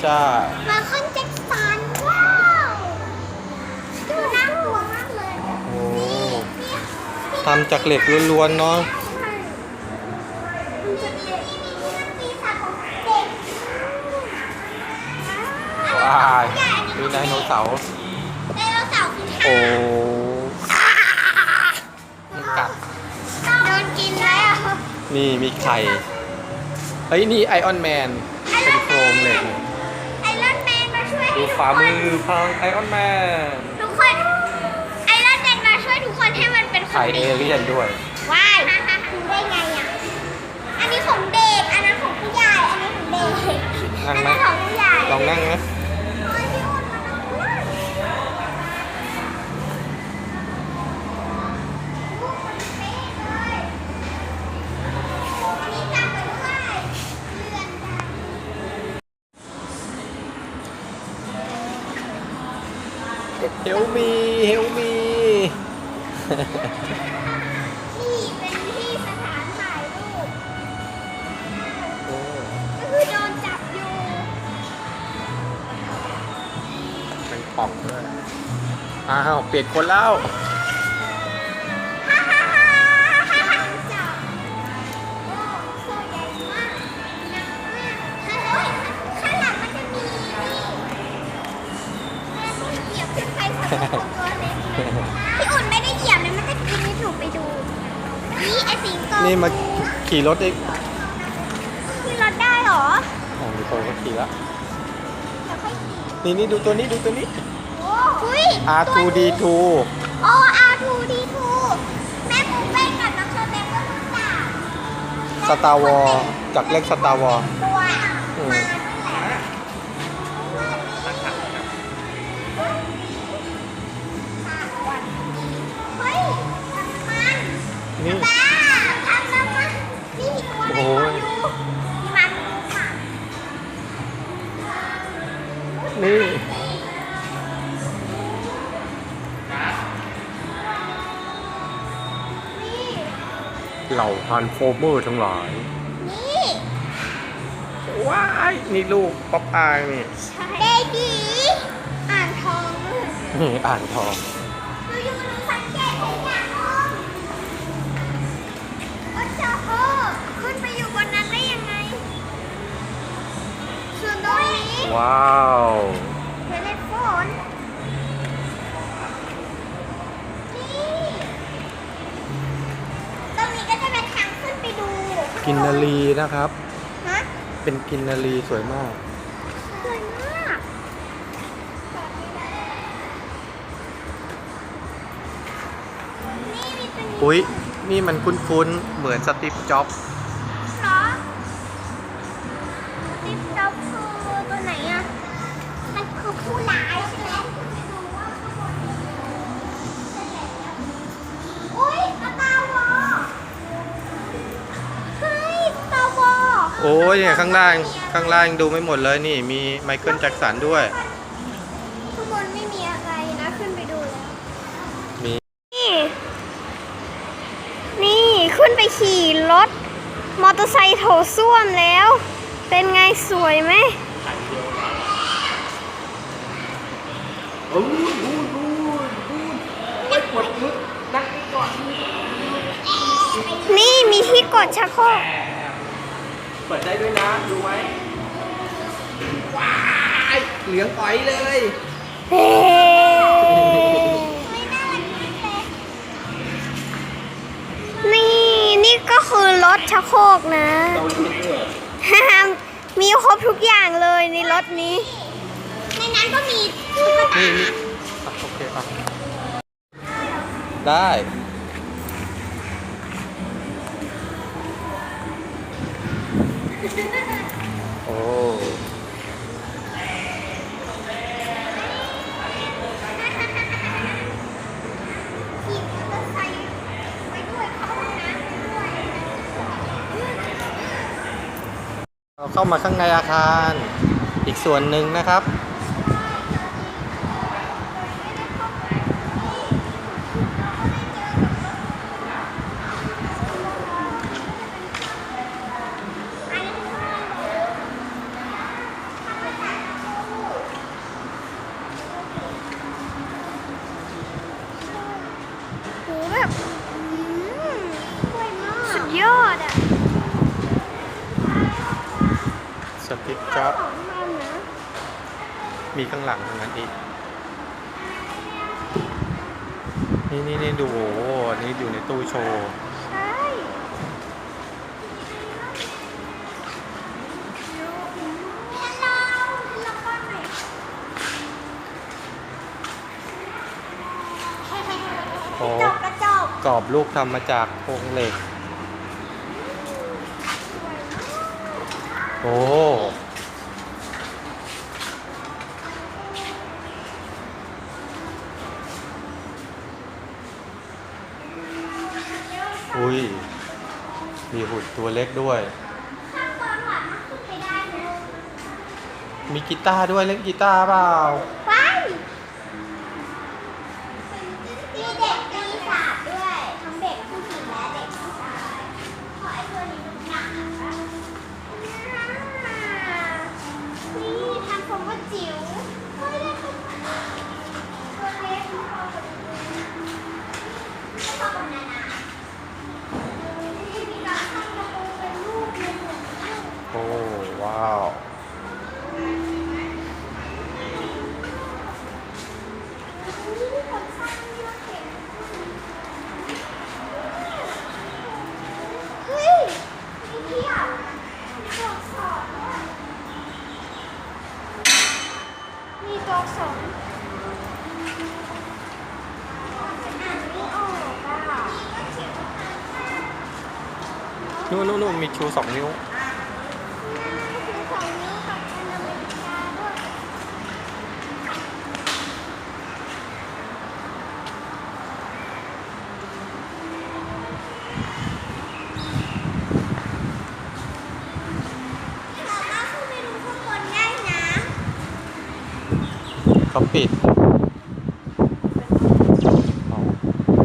ใช่มาคอนแจ็คสันว้าวดูน่ากลัวมากเลยโอ้นี่นี่ทำจากเหล็กล้วนๆเนาะมันจะเด็กนี่มันปีศาจของเด็กว้ายใหญ่มีไดโนเสาร์ไดโนเสาร์คือโอ้มันกัดโดนกินแล้วนี่มีไข่เฮ้ยนี่ไอออนแมนเป็นโครงเหล็ก ดูฝ่ามือพังไอออนแมนทุกคนไอรอนแมนมาช่วยทุกคนให้มันเป็นขอไข่งเอเด็กเลี่ยนด้วย ว้ายดูได้ไงอะ อันนี้ของเด็ก อันนั้นของผู้ใหญ่ อันนี้ของเด็กนั่อังนไหมนั้นของผู้ใหญ่ ลองนั่งนะ เฮลมีเฮลมีนี่เป็นที่สถานถ่ายรูป ก็คือโดนจับอยู่มันป่องด้วยอ้าว เปลี่ยนคนแล้ว นี่มาขี่รถอีกขึ้นรถได้เหรออ๋อมีโตก็ขี่แล้วแล้วค่อยขี่นี่นี่ดูตัวนี้ดูตัวนี้ โอ้หุ้ย R2D2 โอ้ R2D2 แม่ปูเป้กับน้องเชอร์เบนก็รู้จักสตาร์วอลจากเล่นสตาร์วอลตัว เหล่าฮันโฟเมอร์ทั้งหลาย นี่ว้ายนี่ลูกป๊อปอายนี่เบบีอ่านทองด้วยนี่อ่านทองดูอยู่ดูสังเกตเห็นอย่างนึงโอ้เจ้าโหขึ้นไปอยู่บนนั้นได้ยังไงส่วนตรงนี้ว้าว กินนารีนะครับ ฮะเป็นกินนารีสวยมาก สวยมากนี่มีตัวนี้อุ๊ย นี่มันคุ้นๆ เหมือนสตีฟจ็อบส์เหรอติ๊บจ๊อบคือตัวไหนอะ มันคือผู้ร้ายใช่ไหม โอ้ยเนี่ยข้างล่างข้างล่างดูไม่หมดเลยนี่มีไมเคิลแจ็คสันด้วย ข้างบนไม่มีอะไรนะขึ้นไปดูแล้วมี นี่ นี่ขึ้นไปขี่รถ มอเตอร์ไซค์โถส้วมแล้ว เป็นไงสวยไหมนี่มีที่กดชักโครก เปิดได้ด้วยนะ ดูไหมว้ายเหลืองอ๋อยเลยเฮ้นี่ นี่ก็คือรถชักโครกนะ เราเห็นด้วยมีครบทุกอย่างเลยในรถนี้ ในนั้นก็มีตุ๊กตา นี่นี่อะโอเคอะได้ โอ้ขี่มอเตอร์ไซค์ไปด้วยเข้าห้องน้ำด้วยเราเข้ามาข้างในอาคารอีกส่วนหนึ่งนะครับันมีข้างหลังตรงนั้นอีก นี่นี่นี่ดูโอ้อันนี้อยู่ในตู้โชว์ ใช่โอ้กระจกกรอบลูกทำมาจากโครงเหล็ก โอ้ ตัวเล็กด้วย มีกีตาร์ด้วยเล่นกีตาร์เปล่า มีตัวสอักษรนู่นนู่นมีชูสองนิ้ว เขาปิด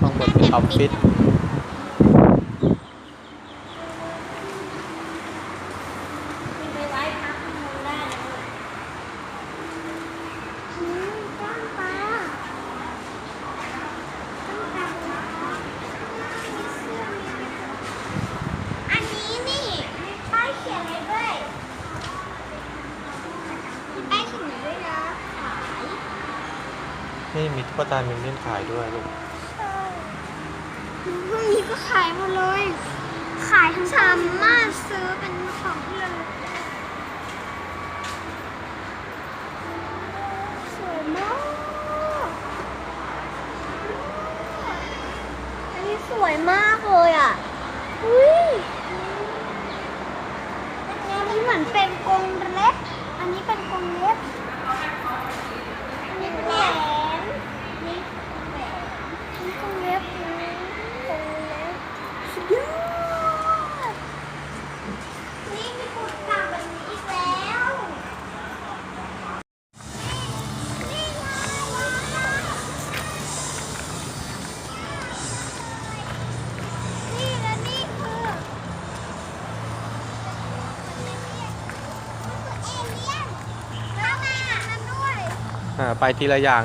ข้างบนเป็นออฟฟิศ กตามินเล่นขายด้วยลูกพรุ่งนี้ก็ขายหมดเลย ขายทั้งสามารถซื้อเป็นของที่ระลยสวยมากอันนี้สวยมากเลยอะ อุ้ยอันนี้เหมือนเป็นกรงเล็บ อันนี้เป็นกรงเล็บ ไปทีละอย่าง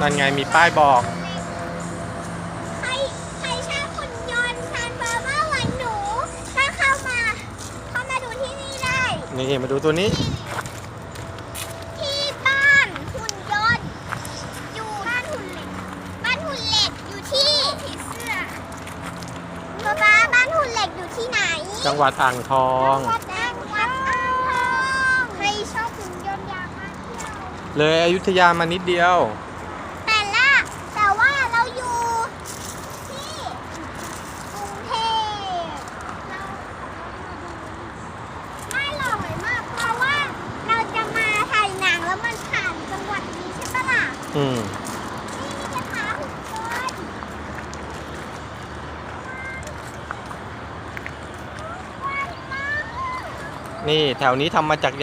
นั่นไงมีป้ายบอก ใครใครชอบหุ่นยนต์ทานเบอร์เบอร์เหมือนหนู ถ้าเข้ามา เข้ามาดูที่นี่ได้ นี่มาดูตัวนี้ ที่บ้านหุ่นยนต์ อยู่บ้านหุ่นเหล็ก บ้านหุ่นเหล็กอยู่ที่ผีเสื้อป๊าป๊าบ้านหุ่นเหล็กอยู่ที่ไหนจังหวัดอ่างทอง จังหวัดอ่างทองใครชอบหุ่นยนต์อยากมาเที่ยว เลยอยุธยามานิดเดียว แต่ละแต่ว่าเราอยู่ที่กรุงเทพเราไม่หล่อยมากเพราะว่าเราจะมาถ่ายหนังแล้วมันผ่านจังหวัดนี้ใช่ปะล่ะ อืมนี่มีกระถาหุ่นยนต์ว้าวมากนี่แถวนี้ทำมาจาก